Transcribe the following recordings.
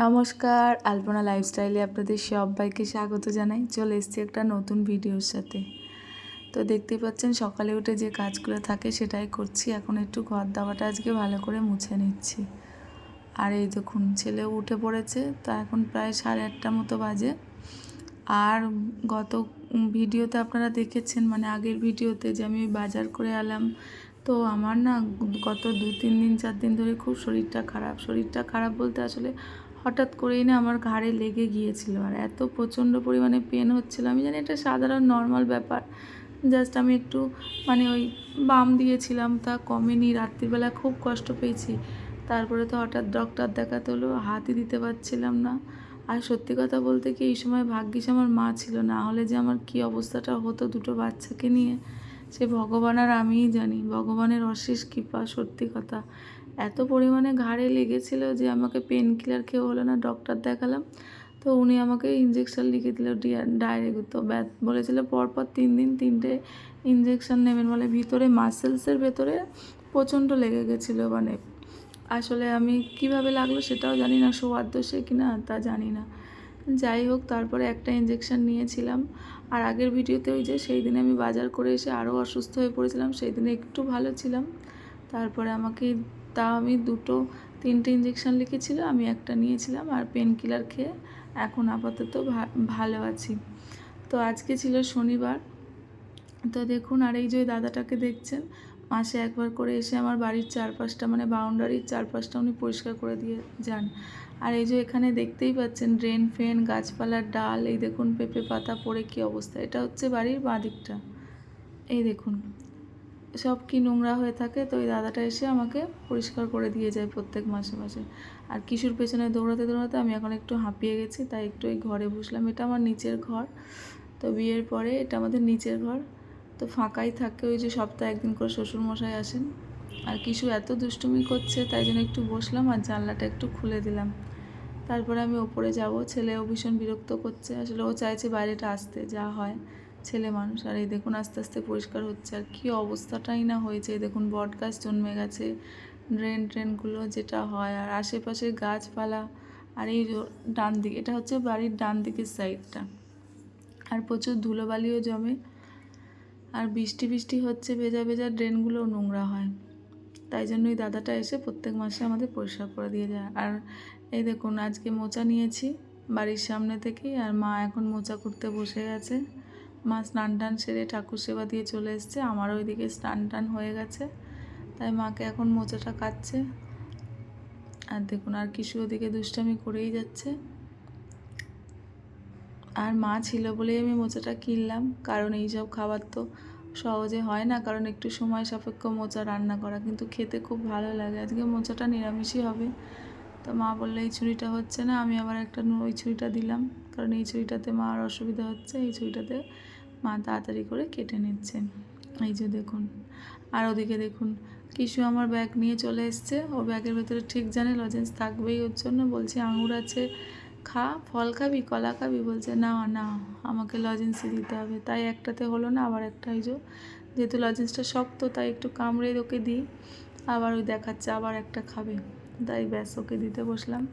নমস্কার, আলপনা লাইফস্টাইলে আপনাদের সবাইকে স্বাগত জানাই। চলে এসেছি একটা নতুন ভিডিওর সাথে। তো দেখতেই পাচ্ছেন, সকালে উঠে যে কাজগুলো থাকে সেটাই করছি। এখন একটু ঘর দাওয়াটা আজকে ভালো করে মুছে নিচ্ছি। আর এই দেখুন ছেলে উঠে পড়েছে, তো এখন প্রায় সাড়ে আটটা মতো বাজে। আর গত ভিডিওতে আপনারা দেখেছেন মানে আগের ভিডিওতে যে আমি বাজার করে এলাম তো আমার না গত দু তিন দিন, চার দিন ধরে খুব শরীরটা খারাপ। শরীরটা খারাপ বলতে আসলে হঠাৎ করেই না আমার ঘাড়ে লেগে গিয়েছিল আর এত প্রচণ্ড পরিমাণে পেন হচ্ছিল। আমি জানি এটা সাধারণ নর্মাল ব্যাপার। জাস্ট আমি একটু মানে ওই বাম দিয়েছিলাম, তা কমেনি। রাত্রিবেলা খুব কষ্ট পেয়েছি। তারপরে তো হঠাৎ ডক্টর দেখাতে হলো, হাতই দিতে পারছিলাম না। আর সত্যি কথা বলতে কি, এই সময় ভাগ্যিস আমার মা ছিল। না হলে যে আমার কি অবস্থাটা হতো দুটো বাচ্চাকে নিয়ে। সে ভগবান আর আমিই জানি। ভগবানের অশেষ কৃপা, সত্যি কথা। এত পরিমাণে ঘাড়ে লেগেছিল যে আমাকে পেন কিলার খেয়ে হলো না ডক্টর দেখালাম। তো উনি আমাকে ইঞ্জেকশন লিখে দিল ডাইরেক্ট তো ব্যাথ বলেছিল পরপর তিন দিন তিনটে ইঞ্জেকশন নেবেন বলে। ভিতরে মাসেলসের ভেতরে প্রচণ্ড লেগে গেছিল মানে। আসলে আমি কীভাবে লাগল সেটাও জানি না শোয়ার দোষে কিনা তা জানি না। যাই হোক, তারপরে একটা ইঞ্জেকশন নিয়েছিলাম। আর আগের ভিডিওতে ওই যে সেই দিনে আমি বাজার করে এসে আরও অসুস্থ হয়ে পড়েছিলাম, সেই দিনে একটু ভালো ছিলাম। তারপরে আমাকে তা আমি দুটো, তিনটে ইঞ্জেকশন লিখেছিল, আমি একটা নিয়েছিলাম আর পেন কিলার খেয়ে এখন আপাতত ভালো আছি। তো আজকে ছিল শনিবার। তো দেখুন, আর এই যে দাদাটাকে দেখছেন মাসে একবার করে এসে আমার বাড়ির চারপাশটা মানে বাউন্ডারির চারপাশটা উনি পরিষ্কার করে দিয়ে যান। আর এই যে এখানে দেখতেই পাচ্ছেন ড্রেন ফেন গাছপালার ডাল, এই দেখুন পেঁপে পাতা পড়ে কী অবস্থা। এটা হচ্ছে বাড়ির বাঁ দিকটা এই দেখুন, সব কি নোংরা হয়ে থাকে। তো ওই দাদাটা এসে আমাকে পরিষ্কার করে দিয়ে যায় প্রত্যেক মাসে মাসে। আর কিশোর পেছনে দৌড়াতে দৌড়াতে আমি এখন একটু হাঁপিয়ে গেছি, তাই একটু এই ঘরে বসলাম। এটা আমার নিচের ঘর। তো বিয়ের পরে এটা আমাদের নিচের ঘর। তো ফাঁকাই থাকে ওই যে সপ্তাহে একদিন করে শ্বশুরমশাই আসেন। আর কিছু এত দুষ্টুমি করছে, তাই জন্য একটু বসলাম আর জানলাটা একটু খুলে দিলাম। তারপরে আমি ওপরে যাব ছেলেও ভীষণ বিরক্ত করছে। আসলে ও চাইছে বাইরেটা আসতে, যা হয়, ছেলে মানুষ। আর এই দেখুন আস্তে আস্তে পরিষ্কার হচ্ছে। আর কী অবস্থাটাই না হয়েছে। দেখুন বট গাছ জন্মে গেছে, ড্রেন ট্রেনগুলো যেটা হয়। আর আশেপাশে গাছপালা আর এই ডান দিকে এটা হচ্ছে বাড়ির ডান দিকের সাইডটা আর প্রচুর ধুলোবালিও জমে। আর বৃষ্টি বৃষ্টি হচ্ছে, ভেজা ভেজা ড্রেনগুলো নোংরা হয়। তাই জন্যই দাদাটা এসে প্রত্যেক মাসে আমাদের পরিষ্কার করে দিয়ে যায়। আর এই দেখুন, আজকে মোচা নিয়েছি বাড়ির সামনে থেকেই, আর মা এখন মোচা করতে বসে গেছে। মা স্নান টান সেরে ঠাকুর সেবা দিয়ে চলে এসছে, আমারও ওইদিকে স্নান টান হয়ে গেছে। তাই মাকে এখন মোচাটা কাটছে। আর দেখুন, আর কিছু ওদিকে দুষ্টামি করেই যাচ্ছে। আর মা ছিল বলেই আমি মোচাটা কিনলাম। কারণ এইসব খাবার তো সহজে হয় না, কারণ একটু সময় সাপেক্ষ মোচা রান্না করা। কিন্তু খেতে খুব ভালো লাগে। আজকে মোচাটা নিরামিষই হবে। তো মা বললে, এই ছুরিটা হচ্ছে না, আমি আবার একটা ওই ছুরিটা দিলাম। কারণ এই ছুরিটাতে মার অসুবিধা হচ্ছে, এই ছুরিটাতে মা তাড়াতাড়ি করে কেটে নিচ্ছে এই যে দেখুন। আর ওদিকে দেখুন কিছু আমার ব্যাগ নিয়ে চলে এসছে। ও ব্যাগের ভেতরে ঠিক জানে লজেন্স থাকবেই ওর জন্য। বলছি, আঙুর আছে খা, ফল খাবি, কলা খাবি বলছে, না না, আমাকে লজেন্সই দিতে হবে। তাই একটাতে হলো না, আবার একটা যে, যেহেতু লজেন্সটা শক্ত, তাই একটু কামড়ে ওকে দিই। আবার ওই দেখাচ্ছে, আবার একটা খাবে। তাই ব্যাস, ওকে দিতে বসলাম।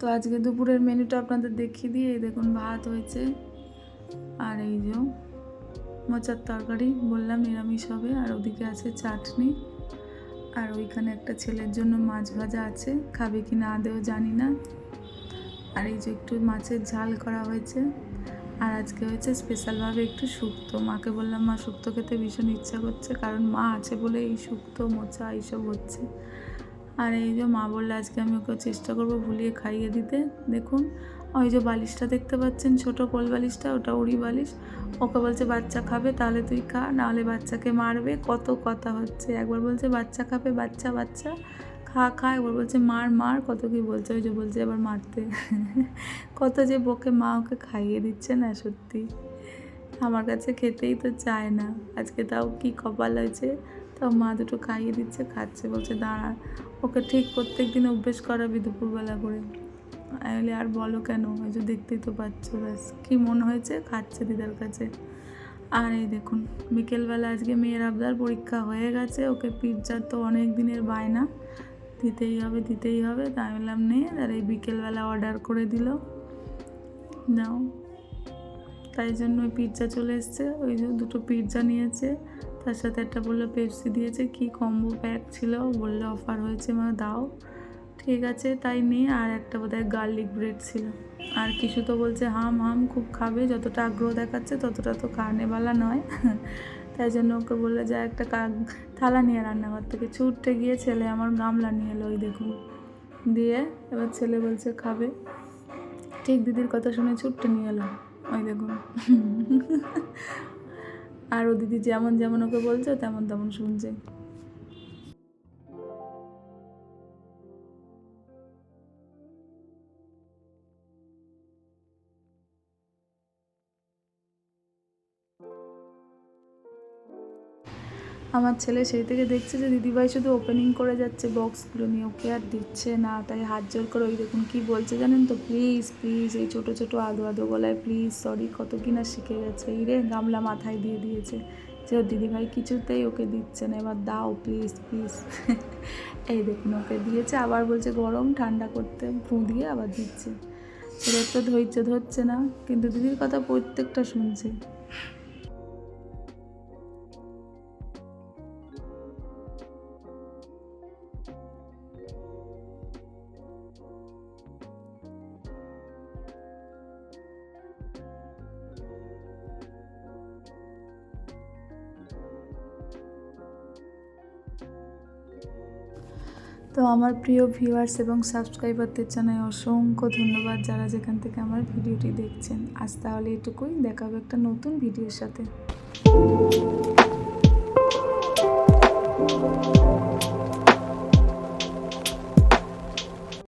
তো আজকে দুপুরের মেনুটা আপনাদের দেখিয়ে দিয়ে দেখুন, ভাত হয়েছে। আর এই যে মোচার তরকারি, বললাম নিরামিষ হবে, আর ওদিকে আছে চাটনি। আর ওইখানে একটা ছেলের জন্য মাছ ভাজা আছে, খাবে কি না আদেও জানি না। আর এই যে একটু মাছের ঝাল করা হয়েছে, আর আজকে হয়েছে স্পেশালভাবে একটু শুক্তো। মাকে বললাম, মা, শুক্তো খেতে ভীষণ ইচ্ছা করছে, কারণ মা আছে বলে এই শুক্তো, মোচা, এইসব হচ্ছে। আর এই যে মা বললে, আজকে আমি ওকে চেষ্টা করব ভুলিয়ে খাইয়ে দিতে। দেখুন, ওই যে বালিশটা দেখতে পাচ্ছেন, ছোট কোল বালিশটা, ওটা উড়ি বালিশ। ওকে বলছে, বাচ্চা খাবে, তাহলে তুই খা, নাহলে বাচ্চাকে মারবে। কত কথা হচ্ছে। একবার বলছে, বাচ্চা খাবে, বাচ্চা বাচ্চা, খা খা। একবার বলছে, মার মার। কত কি বলছে, ওই যে বলছে, এবার মারতে। কত যে বকে মা ওকে খাইয়ে দিচ্ছে না, সত্যি। আমার কাছে খেতেই তো চায় না। আজকে তাও কি কপাল হয়েছে? তো মা দুটো খাইয়ে দিচ্ছে, খাচ্ছে, বলছে, দাঁড়া, ওকে ঠিক প্রত্যেক দিন অভ্যেস করাবি দুপুরবেলা করে। বলি আর বলো কেন? ওই যে দেখতেই তো পাচ্ছ, ব্যাস, কী মনে হয়েছে? খাচ্ছে দিদার কাছে। আর এই দেখুন, বিকেলবেলা আজকে মেয়ের আবদার পরীক্ষা হয়ে গেছে, ওকে পিৎজার তো অনেক দিনের বায়না, দিতেই হবে দিতেই হবে। তা আমি বললাম, নে আর এই বিকেলবেলা অর্ডার করে দিল, নাও। তাই জন্য ওই পিৎজা চলে এসছে, ওই যে দুটো পিৎজা নিয়েছে। তার সাথে একটা বলল পেপসি দিয়েছে, কি কম্বো প্যাক ছিল? বললে অফার হয়েছে মানে দাও। ঠিক আছে, তাই নিয়ে আর একটা বোধহয় গার্লিক ব্রেড ছিল। আর কিছু তো বলছে, হাম হাম, খুব খাবে, যতটা আগ্রহ দেখাচ্ছে, ততটা তো কারণেবালা নয়। তাই জন্য ওকে বলল, যা একটা থালা নিয়ে রান্নাঘর থেকে। ছুটতে গিয়ে ছেলে আমার গামলা নিয়ে এলো, ওই দেখুন। দিয়ে এবার ছেলে বলছে, খাবে। ঠিক দিদির কথা শুনে ছুটতে নিয়ে এলো, ওই দেখুন। আর ও দিদি যেমন যেমন ওকে বলছে তেমন তেমন শুনছে। আমার ছেলে সেই থেকে দেখছে যে দিদিভাই শুধু ওপেনিং করে যাচ্ছে বক্সগুলো নিয়ে। ওকে আর দিচ্ছে না, তাই হাত জোর করে ওই দেখুন কী বলছে জানেন তো? প্লিজ প্লিজ এই ছোটো ছোটো আদো আদো গলায় প্লিজ সরি কত কি না শিখে গেছে। এই রে, গামলা মাথায় দিয়ে দিয়েছে। যে ওর দিদিভাই কিছুতেই ওকে দিচ্ছে না। এবার দাও প্লিজ প্লিজ এই দেখুন ওকে দিয়েছে, আবার বলছে গরম, ঠান্ডা করতে। ফু দিয়ে আবার দিচ্ছে। ওদের তো ধৈর্য ধরছে না, কিন্তু দিদির কথা প্রত্যেকটা শুনছে। তো আমার প্রিয় ভিউয়ার্স এবং সাবস্ক্রাইবারদের জানাই অসংখ্য ধন্যবাদ যারা যেখান থেকে আমার ভিডিওটি দেখছেন। আজ তাহলে এটুকুই। দেখাবো একটা নতুন ভিডিওর সাথে।